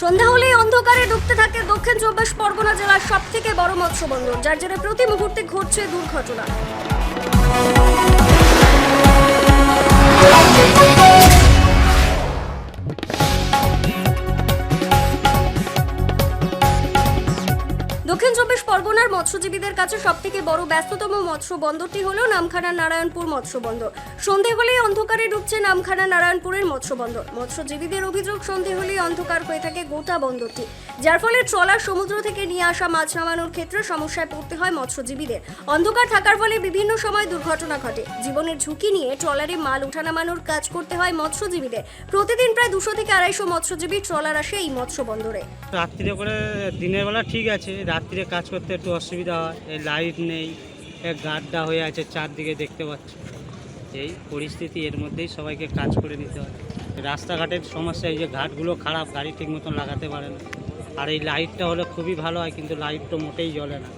সন্ধ্যা হলেই অন্ধকারে ডুবতে থাকে দক্ষিণ চব্বিশ পরগনা জেলার সব থেকে বড় মৎস্য বন্দর যার জেরে প্রতি মুহূর্তে ঘটছে দুর্ঘটনা। পরগনার মৎস্যজীবীদের কাছে সবথেকে বড় ব্যস্ততম মৎস্য বন্দরটি হল নামখানা নারায়ণপুর মৎস্য বন্দর সন্ধে হলেই অন্ধকারে ডুবছে নামখানা নারায়ণপুরের মৎস্য বন্দর মৎস্যজীবীদের অভিযোগ, সন্ধে হলেই অন্ধকার হয়ে থাকে গোটা বন্দরটি। যার ফলে ট্রলার সমুদ্র থেকে নিয়ে আসা মাছ নামানোর ক্ষেত্রে সমস্যায় পড়তে হয় মৎস্যজীবীদের। অন্ধকার থাকার ফলে বিভিন্ন সময় দুর্ঘটনা ঘটে। জীবনের ঝুঁকি নিয়ে ট্রলারে মাল ওঠানামানোর কাজ করতে হয় মৎস্যজীবীদের। প্রতিদিন প্রায় দুশো থেকে আড়াইশো মৎস্যজীবী ট্রলার আসে এই মৎস্য বন্দরে রাত্রিরে করে দিনের বেলা ঠিক আছে, রাত্রিরে কাজ করতে একটু অসুবিধা হয়, এই লাইট নেই গাড্ডা হয়ে আছে চারদিকে দেখতে পাচ্ছ। এই পরিস্থিতি, এর মধ্যেই সবাইকে কাজ করে নিতে হয়। রাস্তাঘাটের সমস্যা, এই যে ঘাটগুলো খারাপ, গাড়ি ঠিক মতন লাগাতে পারে না। আর এই লাইটটা হলে খুবই ভালো হয়, কিন্তু লাইট তো মোটেই জ্বলে না।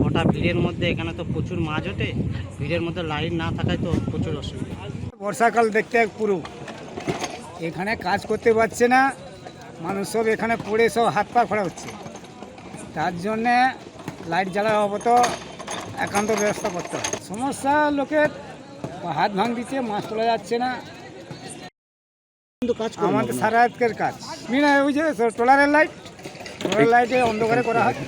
গোটা ভিড়ের মধ্যে এখানে তো প্রচুর মাছ ওঠে, ভিড়ের মধ্যে লাইট না থাকায় তো প্রচুর অসুবিধা। বর্ষাকাল দেখতে এক পুরো। এখানে কাজ করতে পারছে না, মানুষ সব এখানে পড়ে সব হাত পা খোলা হচ্ছে। তার জন্যে লাইট জ্বালা হব তো একান্ত ব্যবস্থা করতে হয় সমস্যা, লোকের হাত ভাঙ দিচ্ছে মাছ তোলা যাচ্ছে না। আমাদের সারা কাজ। বিনা ওই যে ট্রলারের লাইট টোলার লাইটে অন্ধকারে করা হয়।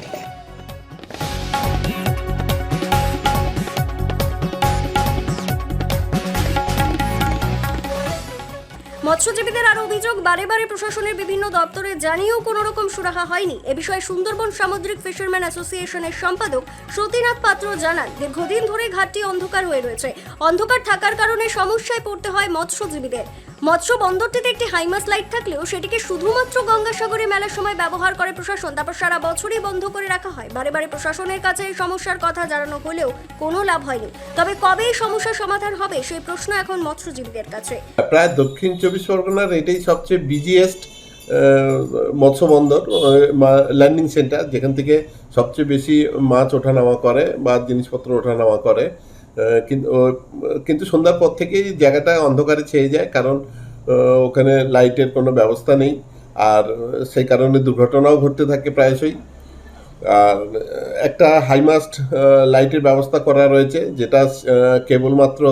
মৎস্যজীবীদের আরও অভিযোগ, বারে বারে প্রশাসনের বিভিন্ন দপ্তরে জানিয়েও কোনো রকম সুরাহা হয়নি। এ বিষয়ে সুন্দরবন সামুদ্রিক ফিশারম্যান অ্যাসোসিয়েশনের সম্পাদক সতীনাথ পাত্র জানান, দীর্ঘদিন ধরে ঘাটটি অন্ধকার হয়ে রয়েছে। অন্ধকার থাকার কারণে সমস্যায় পড়তে হয় মৎস্যজীবীদের। মৎস্য বন্দরটিতে একটি হাইমাস লাইট থাকলেও সেটিকে শুধুমাত্র গঙ্গাসাগরে মেলার সময় ব্যবহার করে প্রশাসন। তারপর সারা বছরই বন্ধ করে রাখা হয়। বারে বারে প্রশাসনের কাছে এই সমস্যার কথা জানানো হলেও কোনো লাভ হয়নি। তবে কবে এই সমস্যার সমাধান হবে, সেই প্রশ্ন এখন মৎস্যজীবীদের কাছে। প্রায় দক্ষিণ চব্বিশ পরগনার এটাই সবচেয়ে বিজিয়েস্ট মৎস্য বন্দর ল্যান্ডিং সেন্টার যেখান থেকে সবচেয়ে বেশি মাছ ওঠানামা করে বা জিনিসপত্র ওঠানামা করে। কিন্তু সন্ধ্যার পর থেকেই জায়গাটা অন্ধকারে ছেয়ে যায়, কারণ ওখানে লাইটের কোনো ব্যবস্থা নেই, আর সেই কারণে দুর্ঘটনাও ঘটতে থাকে প্রায়শই। আর একটা হাইমাস্ট লাইটের ব্যবস্থা করা রয়েছে, যেটা কেবলমাত্র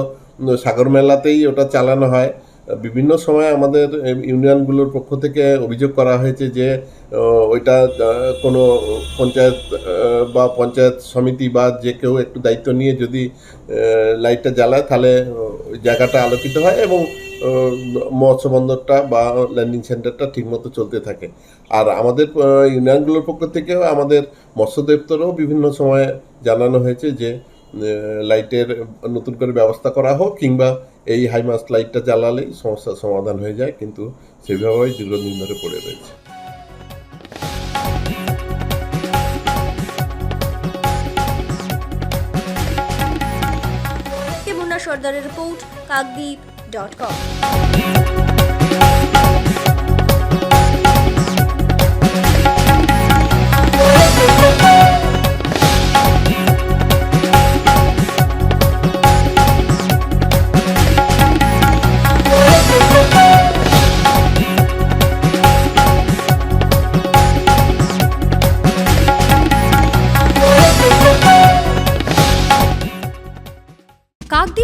সাগর মেলাতেই ওটা চালানো হয়। বিভিন্ন সময় আমাদের ইউনিয়নগুলোর পক্ষ থেকে অভিযোগ করা হয়েছে যে ওইটা কোনো পঞ্চায়েত বা পঞ্চায়েত সমিতি বা যে কেউ একটু দায়িত্ব নিয়ে যদি লাইটটা জ্বালায়, তাহলে জায়গাটা আলোকিত হয় এবং মৎস্য বন্দরটা বা ল্যান্ডিং সেন্টারটা ঠিকমতো চলতে থাকে। আর আমাদের ইউনিয়নগুলোর পক্ষ থেকেও আমাদের মৎস্য দপ্তরেও বিভিন্ন সময় জানানো হয়েছে যে লাইটের নতুন করে ব্যবস্থা করা হোক কিংবা এই হাইমাস লাইটটা জ্বালালেই সমস্যার সমাধান হয়ে যায়, কিন্তু সেভাবেই দীর্ঘদিন ধরে পড়ে রয়েছে। সর্দারের রিপোর্ট কাকদ্বীপ ডট কম